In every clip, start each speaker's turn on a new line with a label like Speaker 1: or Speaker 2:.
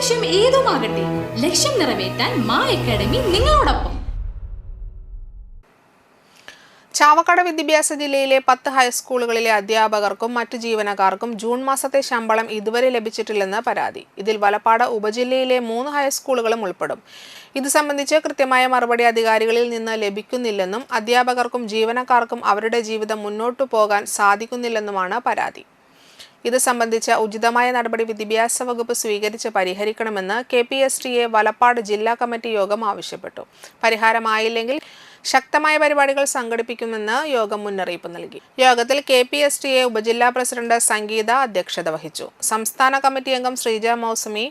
Speaker 1: ലക്ഷ്യം ഏതുമാകട്ടെ ലക്ഷ്യം നിറവേറ്റാൻ മാ അക്കാഡമി നിങ്ങളോടൊപ്പം.
Speaker 2: ചാവക്കാട് വിദ്യാഭ്യാസ ജില്ലയിലെ പത്ത് ഹൈസ്കൂളുകളിലെ അധ്യാപകർക്കും മറ്റു ജീവനക്കാർക്കും ജൂൺ മാസത്തെ ശമ്പളം ഇതുവരെ ലഭിച്ചിട്ടില്ലെന്ന് പരാതി. ഇതിൽ വലപ്പാട് ഉപജില്ലയിലെ മൂന്ന് ഹൈസ്കൂളുകളും ഉൾപ്പെടും. ഇത് സംബന്ധിച്ച് കൃത്യമായ മറുപടി അധികാരികളിൽ നിന്ന് ലഭിക്കുന്നില്ലെന്നും അധ്യാപകർക്കും ജീവനക്കാർക്കും അവരുടെ ജീവിതം മുന്നോട്ടു പോകാൻ സാധിക്കുന്നില്ലെന്നുമാണ് പരാതി. ഇത് സംബന്ധിച്ച ഉചിതമായ നടപടി വിദ്യാഭ്യാസ വകുപ്പ് സ്വീകരിച്ച് പരിഹരിക്കണമെന്ന് K P S T A Valappad ജില്ലാ കമ്മിറ്റി യോഗം ആവശ്യപ്പെട്ടു. പരിഹാരമായില്ലെങ്കിൽ ശക്തമായ പരിപാടികൾ സംഘടിപ്പിക്കുമെന്ന് യോഗം മുന്നറിയിപ്പ് നൽകി. യോഗത്തിൽ K P S T A ഉപജില്ലാ പ്രസിഡന്റ് സംഗീത അധ്യക്ഷത വഹിച്ചു. സംസ്ഥാന കമ്മിറ്റി അംഗം ശ്രീജ മൗസമി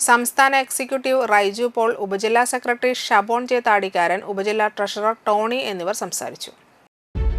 Speaker 2: സംസ്ഥാന എക്സിക്യൂട്ടീവ് റൈജു പോൾ ഉപജില്ലാ സെക്രട്ടറി ഷബോൺ ജെ താടിക്കാരൻ ഉപജില്ലാ ട്രഷറർ ടോണി എന്നിവർ സംസാരിച്ചു.